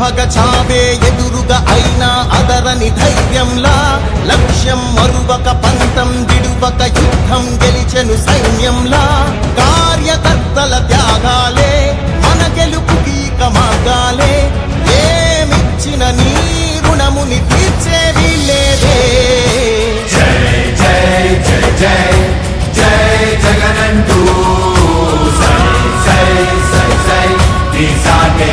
ప్రభగ చావే ఎదురుగా అయినా అదరని ధైర్యంలా లక్ష్యం మరువక పంతం విడువక యుద్ధం గెలిచెను సైన్యంలా కార్యకర్తల త్యాగాలే మన గెలుపుకి మార్గాలే ఏమిచ్చిన నీ రుణముని తీర్చేది లేదే జై జై జై జై జై జగనంటూ సై సై సై సై నీ సాటే